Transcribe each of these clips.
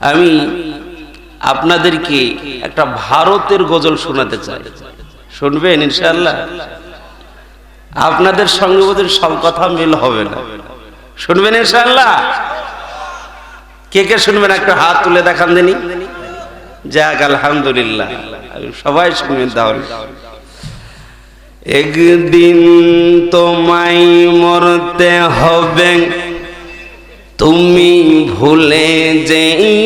আমি আপনাদেরকে একটা ভারতের গজল শোনাতে চাই। শুনবেন, ইনশাআল্লাহ? আপনাদের সঙ্গে বোধহয় সব কথা মিল হবে না। শুনবেন, ইনশাআল্লাহ? কে কে শুনবেন? একটা হাত তুলে দেখান দেনি। যাক, আলহামদুলিল্লাহ। সবাই শুনবেন তাহলে। একদিন তোমায় মরতে হবে। তুমি ভুলে যেও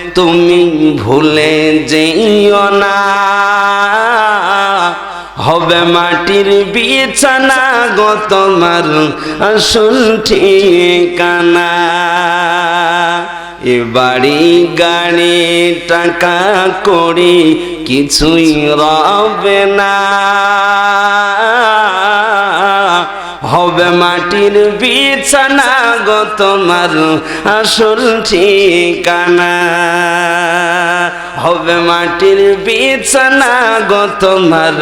তুমি ভুলে যেও না। হবে মাটির বিছানা গো তোমার আসল ঠিকানা। এ বাড়ি, গাড়ি, টাকা করি কিছুই রবে না। হবে মাটির বিছানা গো তোমার আসল ঠিকানা। হবে মাটির বিছানা গো তোমার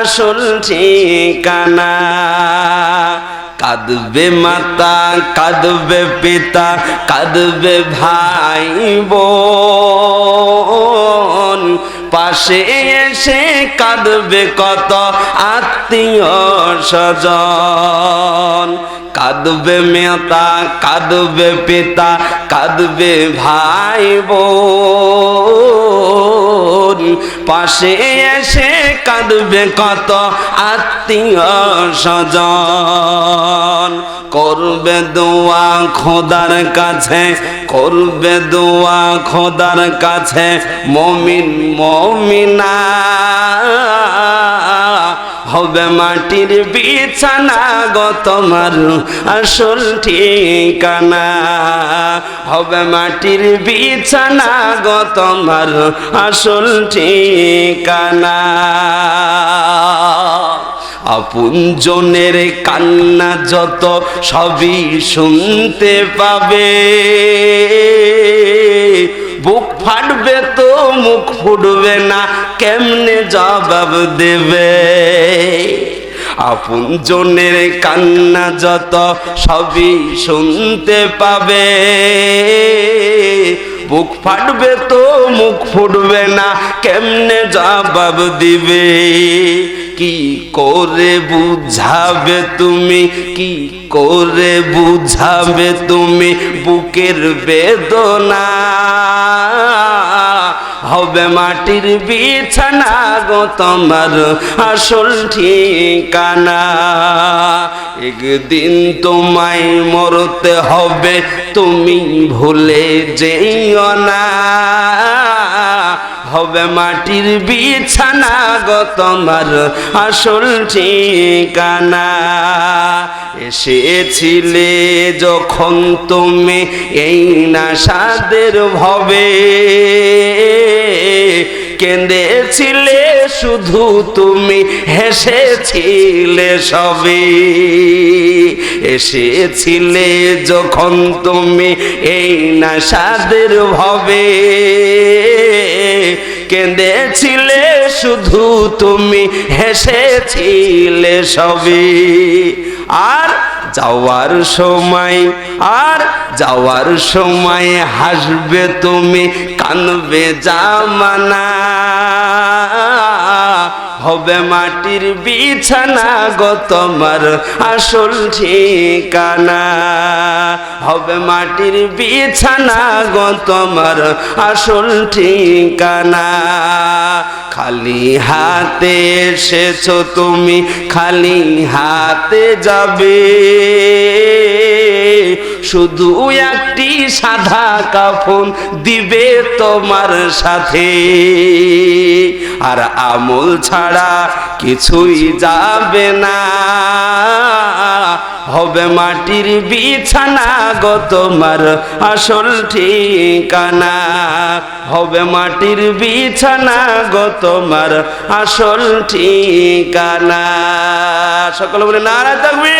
আসল ঠিকানা। কাঁদবে মাতা, কাঁদবে পিতা, কাঁদবে ভাই বোন পাশে এসে কাঁদবে কত আত্মীয় স্বজন। কাঁদবে মেতা কাঁদবে পিতা কাঁদবে ভাই বোন। পাশে এসে কাঁদবে কত আত্মীয় স্বজন। করবে দোয়া খোদার কাছে, করবে দোয়া খোদার কাছে, মমিন মমিনা। হবে মাটির বিছানা গো তোমার আসল ঠিকানা। হবে মাটির বিছানা গো তোমার আসল ঠিকানা। আপন জনের কান্না যত সবই শুনতে পাবে। বুক ফাটবে মুখ ফুটবে না, কেমনে জবাব দেবে? আপন জনের কান্না যত সবই শুনতে পাবে। বুক ফাটবে তো মুখ ফুটবে না, কেমনে জবাব দিবে? কি করে বুঝাবে তুমি? কি করে বুঝাবে তুমি বুকের বেদনা? হবে মাটির বিছানা গো তোমার আসল ঠিকানা। একদিন তোমায় মরতে হবে, তুমি ভুলে যেও না। হবে মাটির বিছানা গো তোমার আসল ঠিকানা। এসেছিলে যখন তুমি এই না সাদের ভবে। কেঁদেছিলে, শুধু তুমি হেসেছিলে সবে। এসেছিলে যখন তুমি এই না সাদের ভবে। কেঁদেছিলে, শুধু তুমি হেসেছিলে সবে। আর যাওয়ার সময়, আর যাওয়ার সময় হাসবে তুমি, কানবে জামানা। হবে মাটির বিছানা গো তোমার আসল ঠিকানা। হবে মাটির বিছানা গো তোমার আসল ঠিকানা। খালি হাতে এসেছ তুমি, খালি হাতে যাবে। শুধু একটি সাদা কাফন দিবে তোমার সাথে। আর আমল ছাড়া কিছুই যাবে না। হবে মাটির বিছানা গো তোমার আসল ঠিকানা। হবে মাটির বিছানা গো তোমার আসল ঠিকানা। সকলে বলে, নারায় থাকবে